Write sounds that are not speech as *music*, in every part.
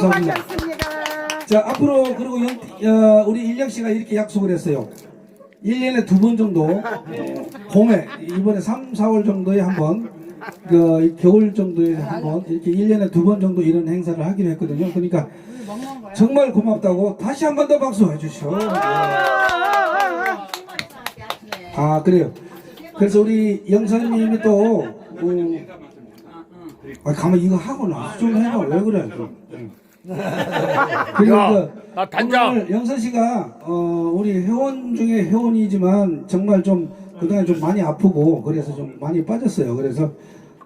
감사합니다. 고맙습니다. 자, 앞으로, 그리고 영, 어, 우리 일영 씨가 이렇게 약속을 했어요. 1년에 두 번 정도, 어, 봄에, 이번에 3, 4월 정도에 한 번, 그, 겨울 정도에 한 번, 이렇게 1년에 두 번 정도 이런 행사를 하기로 했거든요. 그러니까, 정말 고맙다고 다시 한 번 더 박수 해주시오. 아, 그래요. 그래서 우리 영사님이 또, 어, 아, 가만 이거 하고 나서 좀 해라. 왜 그래? *laughs* 그리고 야, 그 나 단장. 오늘 영선 씨가 어 우리 회원 중에 회원이지만 정말 좀 그동안 좀 많이 아프고 그래서 좀 많이 빠졌어요. 그래서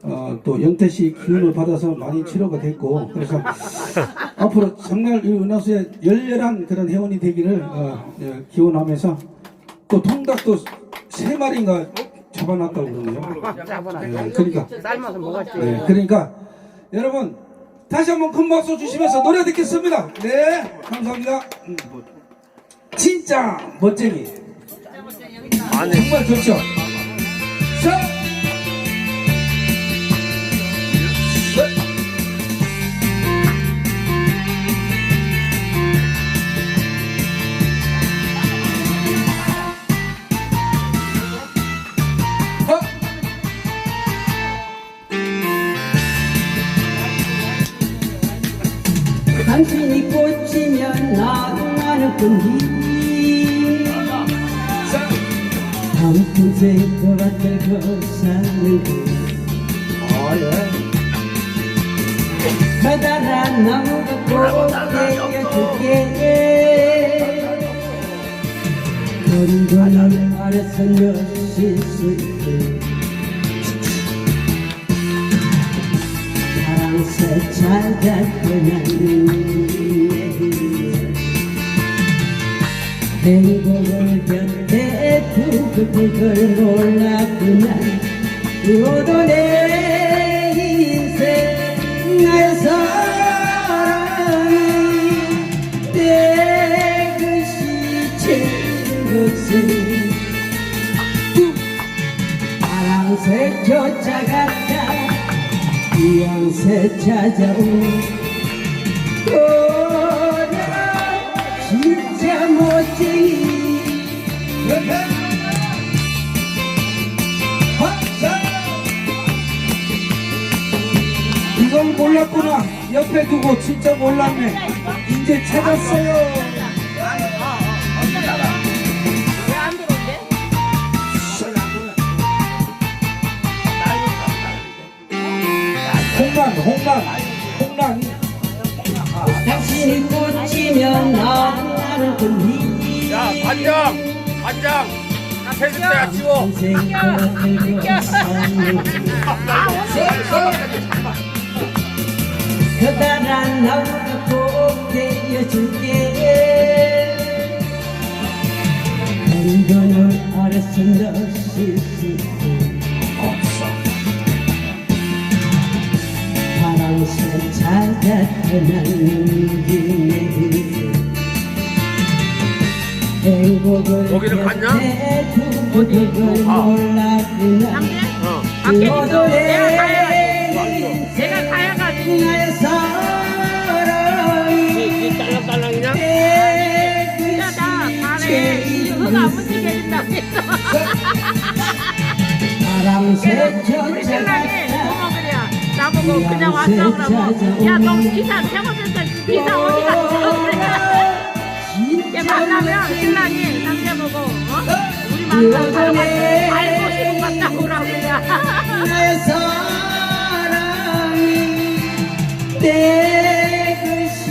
어 또 영태 씨 기운을 받아서 많이 치료가 됐고 그래서 *laughs* 앞으로 정말 이 은하수의 열렬한 그런 회원이 되기를 어, 예, 기원하면서 또 통닭도 세 마리인가 잡아놨다고 그러네요. 예, 그러니까 삶아서 먹었지. 네, 그러니까 여러분 다시 한번 큰 박수 주시면서 노래 듣겠습니다. 네, 감사합니다. 음, 진짜 멋쟁이. 정말 좋죠. 자. 당신이 꽂히면 나도 뿐이 자. 한평생 것 같고 사는. 커다란 나무가 꼭 떼어줄게 그런 거는 알아서 넣으실 수 있게 파랑새 찾았구나 행복을 곁에 두고 그걸 몰랐구나. 너도 내 인생 나의 사랑이 내 것이 친것은 파랑색 쫓아갔다 이양새 찾아온 그녀 진짜 멋쟁이 이걸 몰랐구나. 옆에 두고 진짜 몰랐네. 이제 찾았어요. 홍란, 홍란, 홍란. 당신이 꽂히면 나를 뿐이. 야 반장 반장. 세줄 때야 치워. 커다란 나무가 꼭 그런 거는 알아서 넣으실 행복을 갔냐? 아. 몰랐구나 어. 내가. 내가 가야 가지. 딸랑딸랑이냐? 나. 이거 안 제일 했어. 파랑새 *laughs* 우리 신랑이 보고 그냥 왔어 그러고. 야너 기사 세워졌어 기사 어디 갔어? 그래 걔 만나면 신랑이 남자 보고 어? 우리 만나서 사람한테 알고 싶은 그러고 그냥 나의 사랑이 내 것이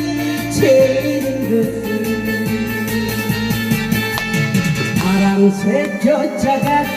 제일인 것은 파랑새 쫓아갔다